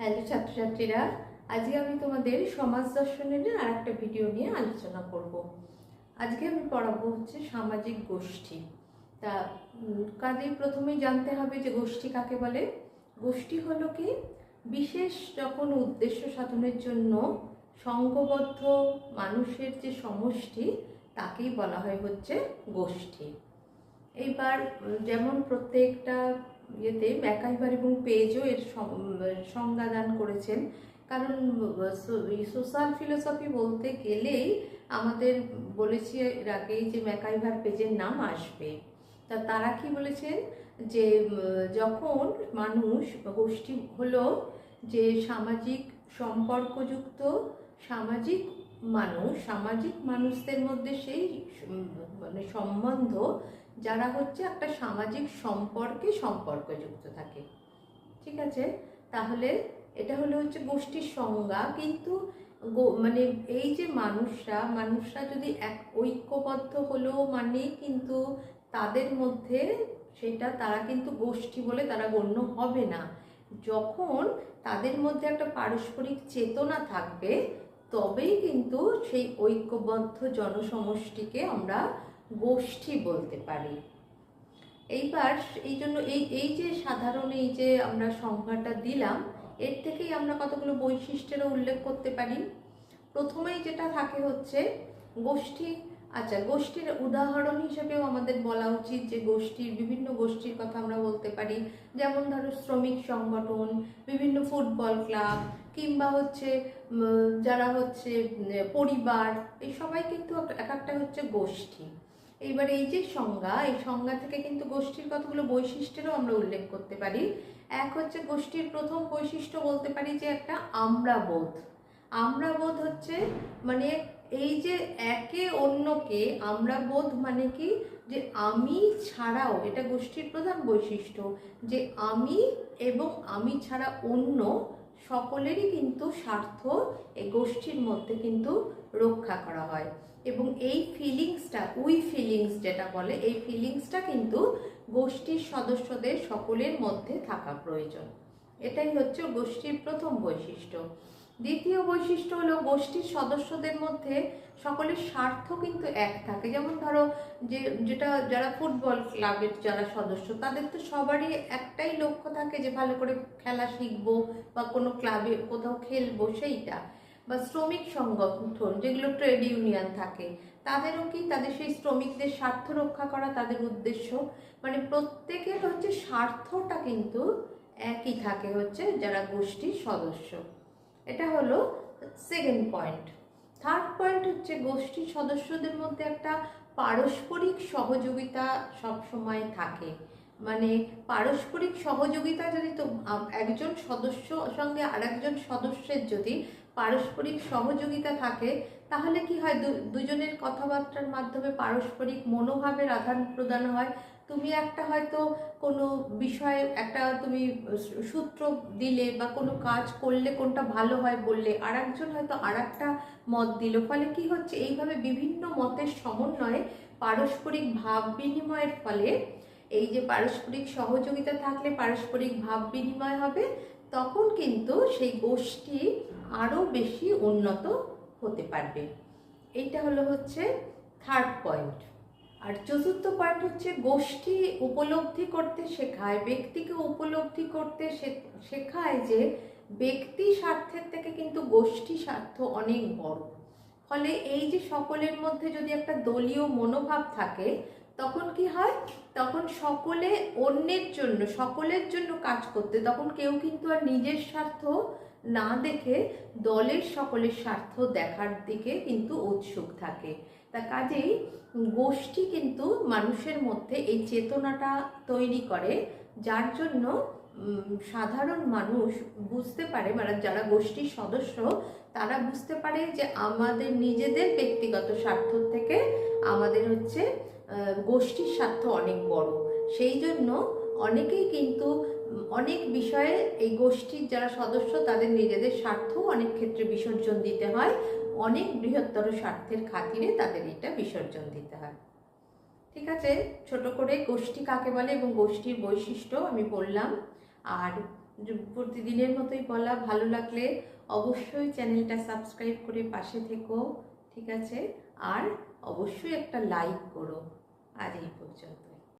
Hello ছাত্রছাত্রীরা, আজকে আমি তোমাদের সমাজ দর্শনের আর একটা ভিডিও নিয়ে আলোচনা করব। আজকে আমি পড়াবো হচ্ছে সামাজিক গোষ্ঠী। তা কাজেই প্রথমেই জানতে হবে যে গোষ্ঠী কাকে বলে? গোষ্ঠী হলো কি? বিশেষ যখন উদ্দেশ্য সাধনের জন্য সংঘবদ্ধ মানুষের যে সমষ্টি, তাকেই বলা হয় হচ্ছে গোষ্ঠী। এইবার যেমন প্রত্যেকটা ইয়েতে ম্যাকাইবার এবং পেজও এর সংজ্ঞা দান করেছেন। কারণ সোশ্যাল ফিলোসফি বলতে গেলেই আমাদের বলেছি এর আগেই যে ম্যাকাইভার পেজের নাম আসবে। তা তারা কি বলেছেন? যে যখন মানুষ গোষ্ঠী হলো যে সামাজিক সম্পর্কযুক্ত, সামাজিক মানুষ, সামাজিক মানুষদের মধ্যে সেই মানে সম্বন্ধ যারা হচ্ছে একটা সামাজিক সম্পর্কে সম্পর্কযুক্ত থাকে। ঠিক আছে? তাহলে এটা হলো হচ্ছে গোষ্ঠীর সংজ্ঞা। কিন্তু মানে এই যে মানুষরা মানুষরা যদি এক ঐক্যবদ্ধ হলো মানে কিন্তু তাদের মধ্যে সেটা তারা কিন্তু গোষ্ঠী বলে তারা গণ্য হবে না। যখন তাদের মধ্যে একটা পারস্পরিক চেতনা থাকবে, তবেই কিন্তু সেই ঐক্যবদ্ধ জনসমষ্টিকে আমরা গোষ্ঠী বলতে পারি। এইবার এই জন্য এই এই যে সাধারণ এই যে আমরা সংজ্ঞাটা দিলাম, এর থেকেই আমরা কতগুলো বৈশিষ্ট্যেরও উল্লেখ করতে পারি। প্রথমেই যেটা থাকে হচ্ছে গোষ্ঠী আচ্ছা গোষ্ঠীর উদাহরণ হিসেবেও আমাদের বলা উচিত যে গোষ্ঠীর বিভিন্ন গোষ্ঠীর কথা আমরা বলতে পারি। যেমন ধরো শ্রমিক সংগঠন, বিভিন্ন ফুটবল ক্লাব, কিংবা হচ্ছে যারা হচ্ছে পরিবার, এই সবাই কিন্তু এক একটা হচ্ছে গোষ্ঠী। এইবার এই যে সংজ্ঞা, এই সংজ্ঞা থেকে কিন্তু গোষ্ঠীর কতগুলো বৈশিষ্ট্যেরও আমরা উল্লেখ করতে পারি। এক হচ্ছে গোষ্ঠীর প্রথম বৈশিষ্ট্য বলতে পারি যে একটা আমরা বোধ আমরা বোধ হচ্ছে মানে এই যে একে অন্যকে আমরা বোধ মানে কি? যে আমি ছাড়াও, এটা গোষ্ঠীর প্রধান বৈশিষ্ট্য, যে আমি এবং আমি ছাড়া অন্য সকলেরই কিন্তু স্বার্থ এই গোষ্ঠীর মধ্যে কিন্তু রক্ষা করা হয়। এবং এই ফিলিংসটা উই ফিলিংস যেটা বলে, এই ফিলিংসটা কিন্তু গোষ্ঠীর সদস্যদের সকলের মধ্যে থাকা প্রয়োজন। এটাই হচ্ছে গোষ্ঠীর প্রথম বৈশিষ্ট্য। দ্বিতীয় বৈশিষ্ট্য হলো গোষ্ঠীর সদস্যদের মধ্যে সকলের স্বার্থ কিন্তু এক থাকে। যেমন ধরো যে, যেটা যারা ফুটবল ক্লাবের যারা সদস্য, তাদের তো সবারই একটাই লক্ষ্য থাকে যে ভালো করে খেলা শিখব বা কোনো ক্লাবে কোথাও খেলব সেইটা। বা শ্রমিক সংগঠন, যেগুলো ট্রেড ইউনিয়ন থাকে, তাদেরও কি তাদের সেই শ্রমিকদের স্বার্থ রক্ষা করা তাদের উদ্দেশ্য? মানে প্রত্যেকের হচ্ছে স্বার্থটা কিন্তু একই থাকে হচ্ছে যারা গোষ্ঠীর সদস্য। এটা হলো সেকেন্ড পয়েন্ট থার্ড পয়েন্ট হচ্ছে গোষ্ঠীর সদস্যদের মধ্যে একটা পারস্পরিক সহযোগিতা সব সময় থাকে। মানে পারস্পরিক সহযোগিতা যদি তো একজন সদস্য সঙ্গে আরেকজন সদস্যের যদি পারস্পরিক সহযোগিতা থাকে, তাহলে কি হয়? দুজনের কথাবার্তার মাধ্যমে পারস্পরিক মনোভাবের আদান প্রদান হয়। তুমি একটা হয়তো কোনো বিষয়ে একটা তুমি সূত্র দিলে বা কোনো কাজ করলে কোনটা ভালো হয় বললে আর একজন হয়তো আর একটা মত দিল। ফলে কি হচ্ছে? এইভাবে বিভিন্ন মতের সমন্বয়ে পারস্পরিক ভাব বিনিময়ের ফলে এই যে পারস্পরিক সহযোগিতা থাকলে পারস্পরিক ভাব বিনিময় হবে, তখন কিন্তু সেই গোষ্ঠী আরও বেশি উন্নত হতে পারবে। এইটা হলো হচ্ছে থার্ড পয়েন্ট আর চতুর্থ পয়েন্ট হচ্ছে গোষ্ঠী উপলব্ধি করতে শেখায়। ব্যক্তিকে উপলব্ধি করতে শেখায় যে ব্যক্তি স্বার্থের থেকে কিন্তু গোষ্ঠী স্বার্থ অনেক বড়। ফলে এই যে সকলের মধ্যে যদি একটা দলীয় মনোভাব থাকে তখন কি হয়? তখন সকলে অন্যের জন্য, সকলের জন্য কাজ করতে, তখন কেউ কিন্তু আর নিজের স্বার্থ না দেখে দলের সকলের স্বার্থ দেখার দিকে কিন্তু উৎসুক থাকে। তা কাজেই গোষ্ঠী কিন্তু মানুষের মধ্যে এই চেতনাটা তৈরি করে, যার জন্য সাধারণ মানুষ বুঝতে পারে মানে যারা গোষ্ঠীর সদস্য, তারা বুঝতে পারে যে আমাদের নিজেদের ব্যক্তিগত স্বার্থ থেকে আমাদের হচ্ছে গোষ্ঠীর স্বার্থ অনেক বড়। সেই জন্য অনেকেই কিন্তু অনেক বিষয়ে এই গোষ্ঠীর যারা সদস্য, তাদের নিজেদের স্বার্থ অনেক ক্ষেত্রে বিসর্জন দিতে হয়। অনেক বৃহত্তর স্বার্থের খাতিরে তাদের এটা বিসর্জন দিতে হয়। ঠিক আছে? ছোট করে গোষ্ঠী কাকে বলে এবং গোষ্ঠীর বৈশিষ্ট্য আমি বললাম। আর প্রতিদিনের মতোই বলা, ভালো লাগলে অবশ্যই চ্যানেলটা সাবস্ক্রাইব করে পাশে থেকো। ঠিক আছে? আর অবশ্যই একটা লাইক করো। আজ এই পর্যন্ত